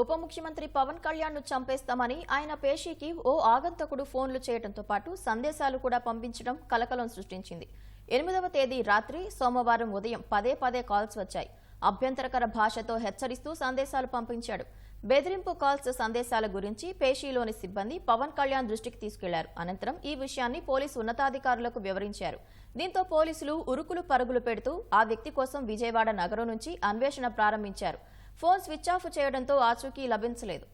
ఉప ముఖ్యమంత్రి పవన్ కళ్యాణ్ను చంపేస్తామని ఆయన పేషీకి ఓ ఆగంతకుడు ఫోన్లు చేయడంతో పాటు సందేశాలు కూడా పంపించడం కలకలం సృష్టించింది. ఎనిమిదవ తేదీ రాత్రి సోమవారం ఉదయం పదే పదే కాల్స్ వచ్చాయి. అభ్యంతరకర భాషతో హెచ్చరిస్తూ సందేశాలు పంపించాడు. బెదిరింపు కాల్స్ సందేశాల గురించి పేషీలోని సిబ్బంది పవన్ కళ్యాణ్ దృష్టికి తీసుకెళ్ళారు. అనంతరం ఈ విషయాన్ని పోలీసు ఉన్నతాధికారులకు వివరించారు. దీంతో పోలీసులు ఉరుకులు పరుగులు పెడుతూ ఆ వ్యక్తి కోసం విజయవాడ నగరం నుంచి అన్వేషణ ప్రారంభించారు. ఫోన్ స్విచ్ ఆఫ్ చేయడంతో ఆచూకీ లభించలేదు.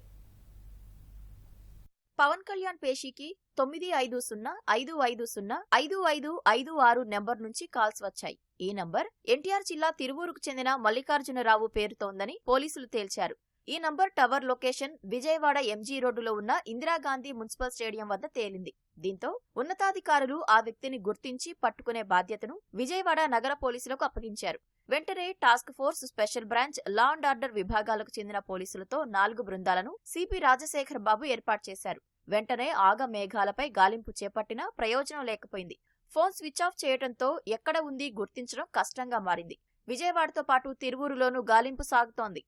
పవన్ కళ్యాణ్ పేషీకి తొమ్మిది ఐదు సున్నా ఐదు ఐదు సున్నా ఐదు ఐదు ఐదు ఆరు నెంబర్ నుంచి కాల్స్ వచ్చాయి. ఈ నంబర్ ఎన్టీఆర్ జిల్లా తిరువూరుకు చెందిన మల్లికార్జునరావు పేరుతో ఉందని పోలీసులు తేల్చారు. ఈ number tower location Vijayawada MG రోడ్డులో ఉన్న ఇందిరాగాంధీ మున్సిపల్ స్టేడియం వద్ద తేలింది. దీంతో ఉన్నతాధికారులు ఆ వ్యక్తిని గుర్తించి పట్టుకునే బాధ్యతను విజయవాడ నగర పోలీసులకు అప్పగించారు. వెంటనే task force special branch law and order విభాగాలకు చెందిన పోలీసులతో నాలుగు బృందాలను సిపి రాజశేఖర్ బాబు ఏర్పాటు చేశారు. వెంటనే ఆగ మేఘాలపై గాలింపు చేపట్టినా ప్రయోజనం లేకపోయింది. ఫోన్ స్విచ్ ఆఫ్ చేయడంతో ఎక్కడ ఉంది గుర్తించడం కష్టంగా మారింది. విజయవాడతో పాటు తిరువూరులోనూ గాలింపు సాగుతోంది.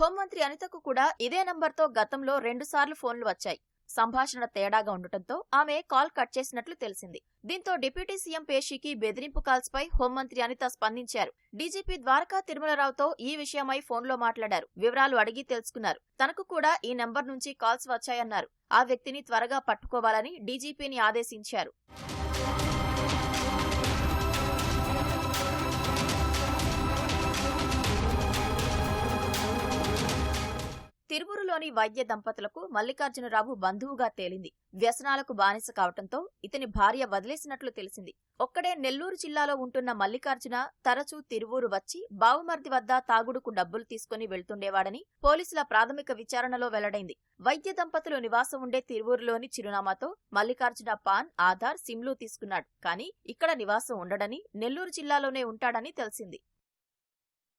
హోంమంత్రి అనితకు కూడా ఇదే నంబర్తో గతంలో రెండుసార్లు ఫోన్లు వచ్చాయి. సంభాషణ తేడాగా ఉండటంతో ఆమె కాల్ కట్ చేసినట్లు తెలిసింది. దీంతో డిప్యూటీ సీఎం పేషీకి బెదిరింపు కాల్స్ పై హోంమంత్రి అనిత స్పందించారు. డీజీపీ ద్వారకా తిరుమలరావుతో ఈ విషయమై ఫోన్లో మాట్లాడారు. వివరాలు అడిగి తెలుసుకున్నారు. తనకు కూడా ఈ నెంబర్ నుంచి కాల్స్ వచ్చాయన్నారు. ఆ వ్యక్తిని త్వరగా పట్టుకోవాలని డీజీపీని ఆదేశించారు. తిరువురులోని వైద్య దంపతులకు మల్లికార్జునరావు బంధువుగా తేలింది. వ్యసనాలకు బానిస కావటంతో ఇతని భార్య వదిలేసినట్లు తెలిసింది. ఒక్కడే నెల్లూరు జిల్లాలో ఉంటున్న మల్లికార్జున తరచూ తిరువూరు వచ్చి బావుమర్ది వద్ద తాగుడుకు డబ్బులు తీసుకుని వెళ్తుండేవాడని పోలీసుల ప్రాథమిక విచారణలో వెల్లడైంది. వైద్య దంపతులు నివాసం ఉండే తిరువూరులోని చిరునామాతో మల్లికార్జున పాన్ ఆధార్ సిమ్లు తీసుకున్నాడు. కానీ ఇక్కడ నివాసం ఉండడని నెల్లూరు జిల్లాలోనే ఉంటాడని తెలిసింది.